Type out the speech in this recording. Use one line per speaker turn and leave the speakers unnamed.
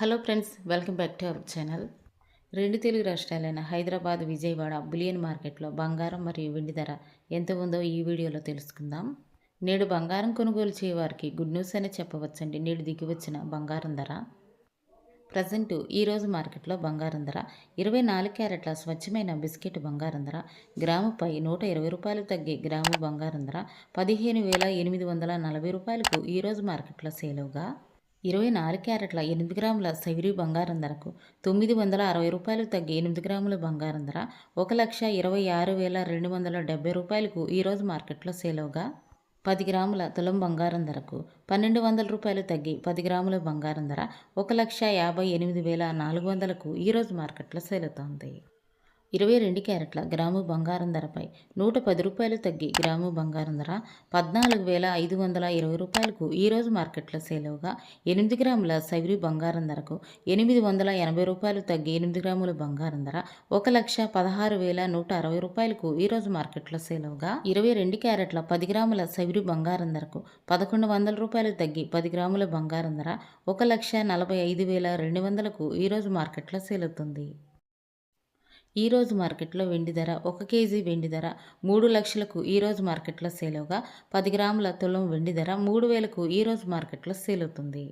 Hello friends welcome back to our channel. రెండు తెలుగు రాష్ట్రాలైన Hyderabad Vijayawada bullion మార్కెట్లో బంగారం మరియు వెండి ధర ఎంత ఉందో ఈ వీడియోలో తెలుసుకుందాం. నేడు బంగారం కొనుగోలు చేయవారికి గుడ్ న్యూస్ అనే చెప్పవచ్చండి. నేడు దిగివచ్చిన బంగారం ధర. ప్రజెంట్ ఈరోజు మార్కెట్లో బంగారం ధర ఇరవై నాలుగు క్యారెట్ల స్వచ్ఛమైన బిస్కెట్ బంగారం ధర గ్రాముపై నూట ఇరవై రూపాయలు తగ్గి గ్రాము బంగారం ధర పదిహేను వేల ఎనిమిది వందల నలభై రూపాయలకు ఈరోజు మార్కెట్లో సేలుగా ఇరవై నాలుగు క్యారెట్ల ఎనిమిది గ్రాముల సైరీ బంగారం ధరకు తొమ్మిది వందల అరవై రూపాయలు తగ్గి ఎనిమిది గ్రాముల బంగారం ధర ఒక లక్ష ఇరవై ఆరు వేల రెండు వందల డెబ్బై రూపాయలకు ఈరోజు మార్కెట్లో సేలవుగా పది గ్రాముల తులం బంగారం ధరకు పన్నెండు వందల రూపాయలు తగ్గి పది గ్రాముల బంగారం ధర ఒక లక్ష యాభై ఎనిమిది వేల నాలుగు వందలకు ఈరోజు మార్కెట్లో సేలుతోంది ఇరవై రెండు క్యారెట్ల గ్రాము బంగారం ధరపై నూట పది రూపాయలు తగ్గి గ్రాము బంగారం ధర పద్నాలుగు వేల ఐదు వందల ఇరవై రూపాయలకు ఈరోజు మార్కెట్లో సేలవుగా ఎనిమిది గ్రాముల సైవరి బంగారం ధరకు ఎనిమిది వందల ఎనభై రూపాయలు తగ్గి ఎనిమిది గ్రాముల బంగారం ధర ఒక లక్ష పదహారు వేల నూట అరవై రూపాయలకు ఈరోజు మార్కెట్లో సేలవుగా ఇరవై రెండు క్యారెట్ల పది గ్రాముల సైవరి బంగారం ధరకు పదకొండు వందల రూపాయలు తగ్గి పది గ్రాముల బంగారం ధర ఒక లక్ష నలభై ఐదు వేల రెండు వందలకు ఈరోజు మార్కెట్లో సేలుతుంది ఈరోజు మార్కెట్లో వెండి ధర ఒక కేజీ వెండి ధర మూడు లక్షలకు ఈరోజు మార్కెట్లో సేల్ అవగా పది గ్రాముల తులం వెండి ధర మూడు వేలకు ఈరోజు మార్కెట్లో సేల్ అవుతుంది.